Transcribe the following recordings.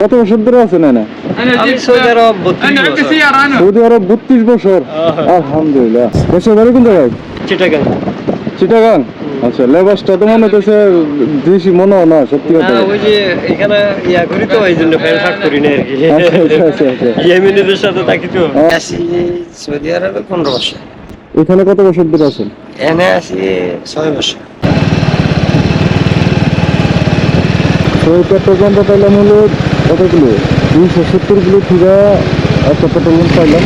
কত বছর ধরে আছেন না সৌদি আরব বত্রিশ বছর। সৌদি আরব। বত্রিশ বছর? আলহামদুলিল্লাহ। দেশের বাড়ি কোন জায়গায় চিটাগাং। চিটাগাং? আচ্ছা লেবাসটা তো মনে হচ্ছে দেশি মনে হয় না সত্যি কথা। ওই যে এখানে ইয়া করি তো এই জন্য প্যান্ট শার্ট করি না আর কি। আচ্ছা আচ্ছা আচ্ছা ইয়েমেনিদের সাথে থাকি তো। আসি সৌদি আরবে বছর। এখানে কত বছর ধরে আছেন? এনে আসি ছয় বছর। তো পেট্রোল পাম্পটা পাইলাম হলো কতগুলো দুইশো সত্তর কিলো থেকে একটা পেট্রোল পাম্প পাইলাম।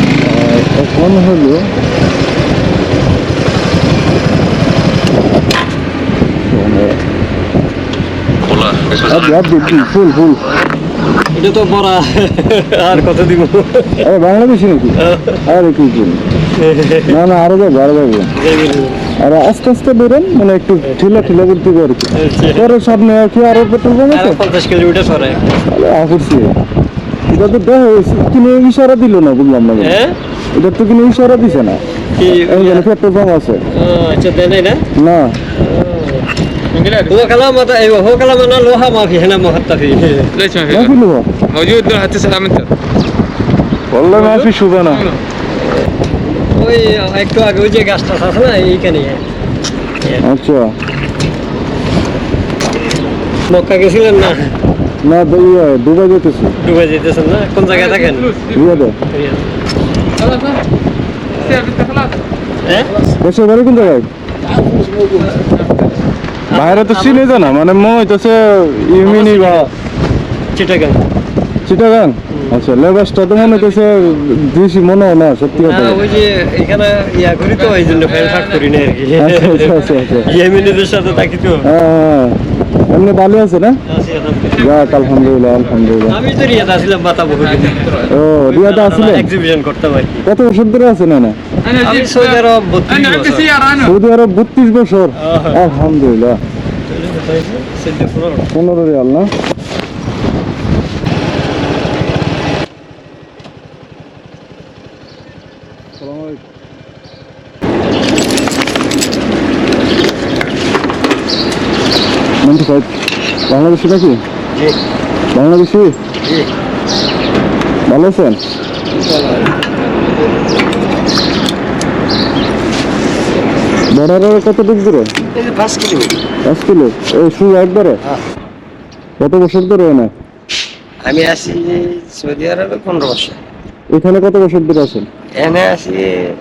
এখন হলো ফুল ফুল। এটা তো বড়া আর কত দিব? আরে বাংলাদেশি নাকি? আরে কি কি না না আরও যাব আরও যাব। আর আস্তে আস্তে বেরোন মানে একটু ঠেলা ঠেলা করতে হবে আর কি পরে সামনে আর কি আরো পেট্রোল পাম্প আরো আছে পঞ্চাশ কিলোমিটার সরে তাহলে আসছি এটা তো দেখা হয়েছে কিনে ইশারা দিল না বুঝলাম না হ্যাঁ এটা তো কিনে ইশারা দিছে না কি এইখানে পেট্রোল পাম্প আছে ও, আচ্ছা দেয় নাই না না هو كلام ايوه هو كلام انا لوها ما في هنا محطه فيه ليش ما ما في في لغة موجود لوحة 9 متر والله ما في شغلانة ওই একটু আগে ওই যে গাছটা আছে না এইখানে। আচ্ছা। মক্কা গেছিলেন না? না দইয়া ডুবে যেতেছি। ডুবে যেতেছেন না? কোন জায়গায় থাকেন? রিয়াদে। বাইরে তো চিনে জানা মানে মই তো ইউমিনি বা চিটাগাং। চিটাগাং? আচ্ছা লেবাসটা তো মনে করছে মনে হয় না সত্যি কথা ওই যে এখানে ইয়া করি তো এই জন্য করি না আর কি। আচ্ছা আচ্ছা আচ্ছা, আচ্ছা। সাথে থাকি তো। হ্যাঁ, হ্যাঁ এমনি ভালো আছে না? যাক আলহামদুলিল্লাহ আলহামদুলিল্লাহ। আমি তো রিয়াদ আসলাম বাতা বহু ও রিয়াদ আসলে এক্সিবিশন করতে পারি কত বছর ধরে না আমি সৌদি আরব 32 বছর। সৌদি আরব 32 বছর? আলহামদুলিল্লাহ। পনেরো রিয়াল না? নাইনটি ফাইভ বাংলাদেশি নাকি? জি। বাংলাদেশি? জি। ভালো আছেন? বর্ডারের কত দিক দূরে? পাঁচ কিলোমিটার পাঁচ কিলো? এই শুধু একবারে? কত বছর ধরে না আমি আসি সৌদি আরবে পনেরো বছর। এখানে কত বছর ধরে আছেন? এনে আসি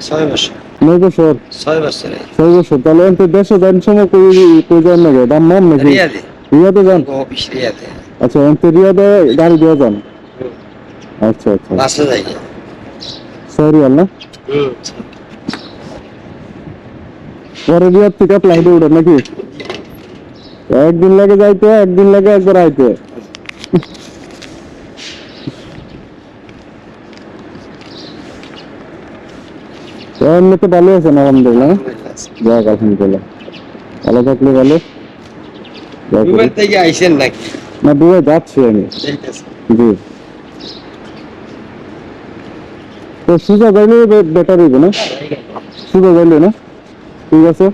ছয় বছর। নয় বছর? ছয় বছরে। ছয় বছর। তাহলে এনতে দেশে যান সময় কই কই যান নাকি? দাম নাম নাকি? রিয়াদে। রিয়াদে যান? অফিস রিয়াদে। আচ্ছা এনতে রিয়াদে গাড়ি দিয়ে যান? আচ্ছা আচ্ছা। বাসে যাই। ছয় রিয়াল না পরে রিয়াদ থেকে ফ্লাইটে উঠে নাকি? একদিন লাগে যাইতে একদিন লাগে একবার আইতে। এমনি তো ভালো আছেন আলহামদুলিল্লাহ? যাক আলহামদুলিল্লাহ। ভালো থাকলে ভালো। দুবাই থেকে আইসেন নাকি? না দুবাই যাচ্ছি আমি। জি। তো সুজা গাইলে বেটার হইবে না? সুজা গাইলে না? ঠিক আছে।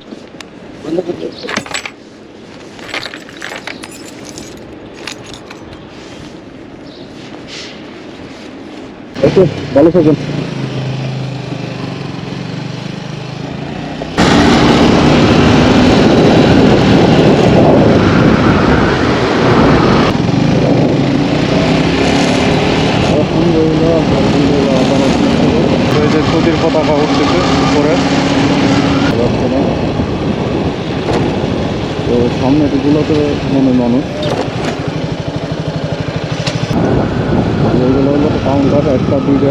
ওকে ভালো থাকুন আলহামদুলিল্লাহ আলহামদুলিল্লাহ আবার এই যে সৌদির পতাকা উঠতেছে উপরে। তো সামনে এগুলোতে মনে মানুষ। এগুলো হলো কাউন্টার একটা দুইটা